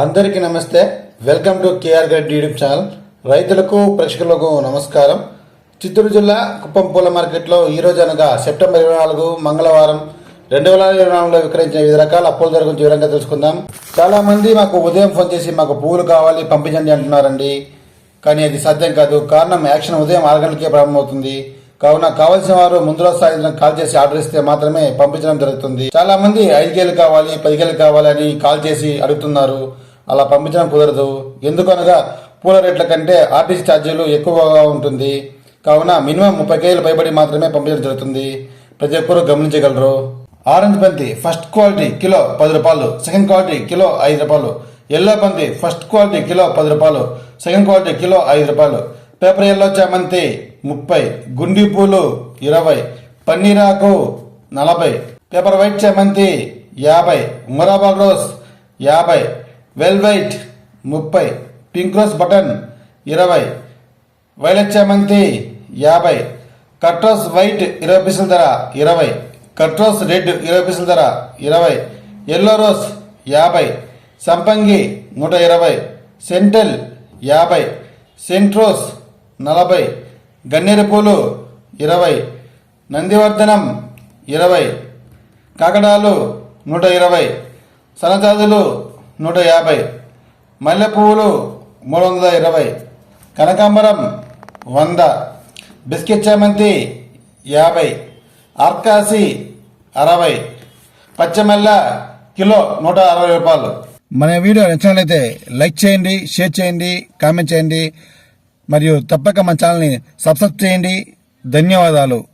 అందరికీ నమస్తే. Welcome to KR గడ్ యూట్యూబ్ ఛానల్. రైతులకు ప్రేక్షకులకు నమస్కారం. చిత్తూరు జిల్లా కుప్పం పూల మార్కెట్లో ఈరోజు అనగా సెప్టెంబర్ ఇరవై నాలుగు మంగళవారం రెండు వేల ఇరవై నాలుగులో విక్రయించిన వివిధ రకాల పూల ధర గురించి వివరంగా తెలుసుకుందాం. చాలా మంది మాకు ఉదయం ఫోన్ చేసి మాకు పువ్వులు కావాలి పంపించండి అంటున్నారండి. కానీ అది సాధ్యం కాదు. కారణం యాక్షన్ ఉదయం ఆరు గంటలకే ప్రారంభమవుతుంది. కావున కావాల్సిన వారు ముందులో సాయంత్రం కాల్ చేసి ఆర్డర్ ఇస్తే మాత్రమే పంపించడం జరుగుతుంది. చాలా మంది ఐదు కేలు కావాలి పది కేలు కావాలి అని కాల్ చేసి అడుగుతున్నారు. అలా పంపించడం కుదరదు. ఎందుకనగా పూల రేట్ల కంటే ఆర్టీసీ ఛార్జీలు ఎక్కువగా ఉంటుంది. కావున మినిమం ముప్పై కేజీలు పైబడి మాత్రమే పంపించడం జరుగుతుంది. ప్రతి ఒక్కరూ గమనించగలరు. ఆరెంజ్ బంతి ఫస్ట్ క్వాలిటీ కిలో పది రూపాయలు సెకండ్ క్వాలిటీ కిలో ఐదు రూపాయలు ఎల్లో బంతి ఫస్ట్ క్వాలిటీ కిలో పది రూపాయలు సెకండ్ క్వాలిటీ కిలో ఐదు రూపాయలు. పేపర్ ఎల్లో చామంతి ముప్పై గుండి పూలు ఇరవై పన్నీరాకు నలభై పేపర్ వైట్ చామంతి యాభై మురాబాల్ రోజ్ యాభై వెల్ వైట్ ముప్పై పింక్ రోజ్ బటన్ ఇరవై వైలెట్ చామంతి యాభై కట్రోస్ వైట్ ఇరవై పీసుల ధర ఇరవై కట్రోస్ రెడ్ ఇరవై పీసుల ధర ఇరవై ఎల్లో రోజ్ యాభై సంపంగి నూట ఇరవై సెంటెల్ యాభై సెంట్రోస్ నలభై గన్నేరు పూలు ఇరవై నందివర్ధనం ఇరవై కాకడాలు నూట ఇరవై సనజాజులు నూట యాభై. మల్లె పువ్వులు మూడు వందల ఇరవై. కనకాంబరం వంద. బిస్కెట్ చామంతి యాభై. ఆర్కాసి అరవై. పచ్చమెల్ల కిలో నూట అరవై రూపాయలు. మన వీడియో నచ్చినట్లయితే లైక్ చేయండి షేర్ చేయండి కామెంట్ చేయండి మరియు తప్పక మన ఛానల్ని సబ్స్క్రైబ్ చేయండి. ధన్యవాదాలు.